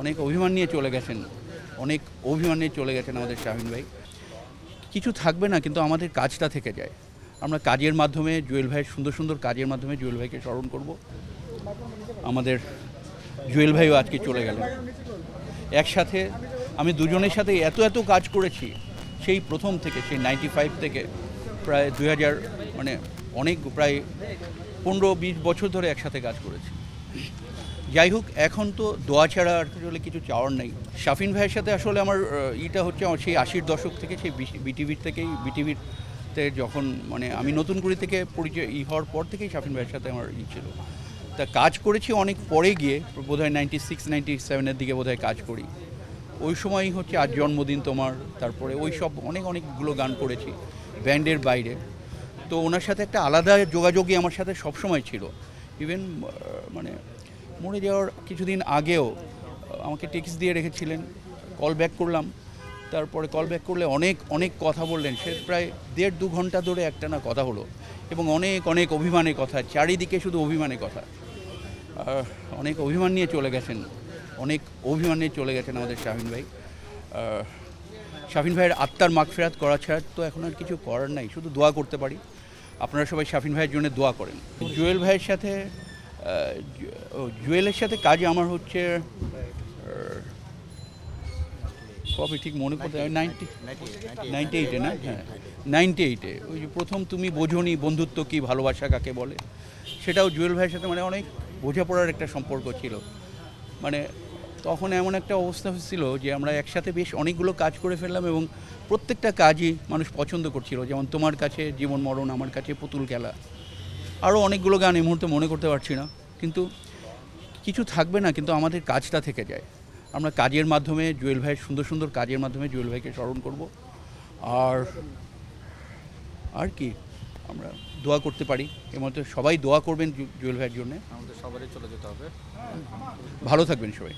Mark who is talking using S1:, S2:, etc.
S1: অনেক অভিমান নিয়ে চলে গেছেন। অনেক অভিমান নিয়ে চলে গেছেন আমাদের শাহিন ভাই। কিছু থাকবে না, কিন্তু আমাদের কাজটা থেকে যায়। আমরা কাজের মাধ্যমে জুয়েল ভাইয়ের সুন্দর সুন্দর কাজের মাধ্যমে জুয়েল ভাইকে স্মরণ করব। আমাদের জুয়েল ভাইও আজকে চলে গেলেন। একসাথে আমি দুজনের সাথে এত এত কাজ করেছি, সেই প্রথম থেকে, সেই নাইনটি ফাইভ থেকে প্রায় দুই হাজার মানে অনেক প্রায় পনেরো বিশ বছর ধরে একসাথে কাজ করেছি। যাই হোক এখন তো দোয়া ছাড়া আর আসলে কিছু চাওয়ার নেই। শাফিন ভাইয়ের সাথে আসলে আমার ইটা হচ্ছে আমার সেই আশির দশক থেকে, সেই বিটিভির থেকেই, বিটিভিতে যখন মানে আমি নতুন করে থেকে পরিচয় ই হওয়ার পর থেকেই শাফিন ভাইয়ের সাথে আমার ই ছিল। তা কাজ করেছি অনেক পরে গিয়ে, বোধহয় নাইনটি সিক্স নাইনটি সেভেনের দিকে বোধহয় কাজ করি। ওই সময়ই হচ্ছে আজ জন্মদিন তোমার, তারপরে ওই সব অনেক অনেকগুলো গান করেছি ব্যান্ডের বাইরে। তো ওনার সাথে একটা আলাদা যোগাযোগই আমার সাথে সবসময় ছিল। ইভেন মানে মরে যাওয়ার কিছুদিন আগেও আমাকে টেক্সট দিয়ে রেখেছিলেন কল ব্যাক করলাম। তারপরে কল ব্যাক করলে অনেক অনেক কথা বললেন। সে প্রায় দেড় দু ঘণ্টা ধরে একটা না কথা হলো। এবং অনেক অনেক অভিমানের কথা, চারিদিকে শুধু অভিমানের কথা। অনেক অভিমান নিয়ে চলে গেছেন। অনেক অভিমান নিয়ে চলে গেছেন আমাদের শাহিন ভাই। শাফিন ভাইয়ের আত্মার মাগফেরাত করা ছাড়া তো এখন আর কিছু করার নাই। শুধু দোয়া করতে পারি। আপনারা সবাই শাফিন ভাইয়ের জন্য দোয়া করেন। জুয়েল ভাইয়ের সাথে জুয়েলের সাথে কাজ আমার হচ্ছে কবে ঠিক মনে করতে নাইনটি নাইনটি এইটে না? হ্যাঁ নাইনটি এইটে ওই যে প্রথম তুমি বোঝনি বন্ধুত্ব কি ভালোবাসা কাকে বলে? সেটাও জুয়েল ভাইয়ের সাথে মানে অনেক বোঝাপড়ার একটা সম্পর্ক ছিল। মানে তখন এমন একটা অবস্থা হচ্ছিল যে আমরা একসাথে বেশ অনেকগুলো কাজ করে ফেললাম এবং প্রত্যেকটা কাজই মানুষ পছন্দ করছিল। যেমন তোমার কাছে জীবন মরণ, আমার কাছে পুতুল খেলা। আরও অনেকগুলো গান এই মুহূর্তে মনে করতে পারছি না। কিন্তু কিছু থাকবে না, কিন্তু আমাদের কাজটা থেকে যায়। আমরা কাজের মাধ্যমে জুয়েল ভাইয়ের সুন্দর সুন্দর কাজের মাধ্যমে জুয়েল ভাইকে স্মরণ করব। আর আর কি? আমরা দোয়া করতে পারি। এর মধ্যে সবাই দোয়া করবেন জুয়েল ভাইয়ের জন্য।
S2: আমাদের সবারই চলে যেতে হবে।
S1: ভালো থাকবেন সবাই।